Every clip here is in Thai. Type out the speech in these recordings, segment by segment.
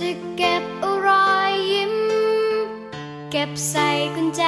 จะเก็บอะไรยิ้ม เก็บใส่กุญแจ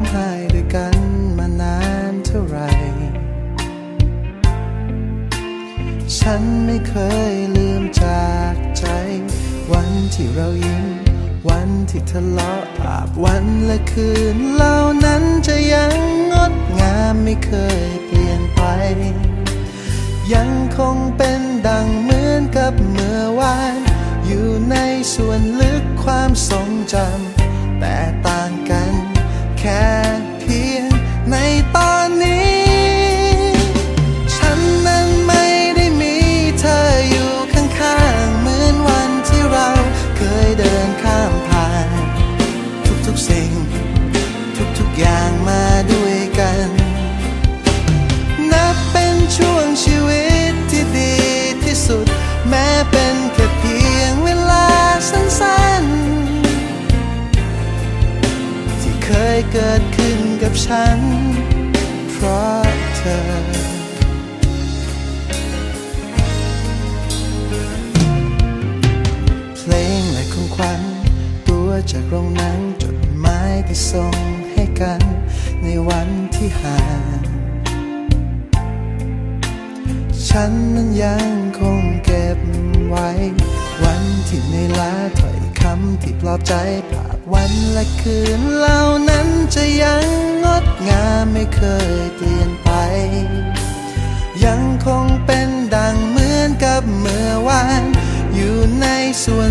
องไห้ด้วยกันมานานเท่าไร ฉันไม่เคยลืมจากใจ วันที่เรายิ้ม วันที่ทะเลาะอาบวันและคืนเหล่านั้นจะยังงดงามไม่เคยเปลี่ยนไป ยังคงเป็นดังเหมือนกับเมื่อวาน อยู่ในส่วนลึกความทรงจำแต่ตา เรงนั้นจดหมายที่ส่งให้กัน ในวันที่ห่าง ฉันนั้นยังคงเก็บไว้ วันที่ในลาถอยคำที่ปลอบใจผ่านวันและคืนเหล่านั้นจะยังงดงามไม่เคยเปลี่ยนไป ยังคงเป็นดังเหมือนกับเมื่อวาน อยู่ในส่วน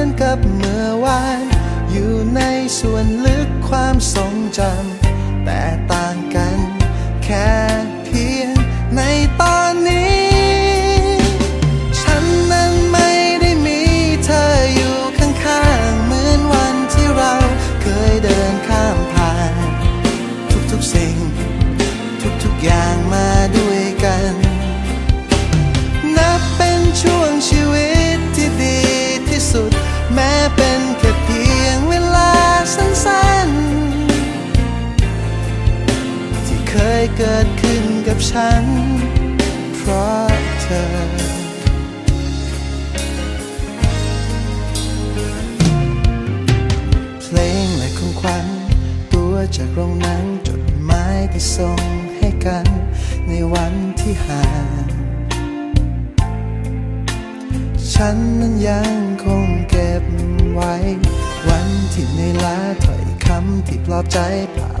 น กค เกิดขึ้นกับฉัน เพราะเธอ เพลงและของขวัญตัวจากโรงหนังจดหมายที่ส่งให้กัน ในวันที่ห่างฉันนั้นยังคงเก็บไว้ วันที่ในล้าถ้อยคำที่ปลอบใจภา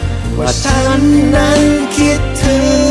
ว่าฉันนั้นคิดถึง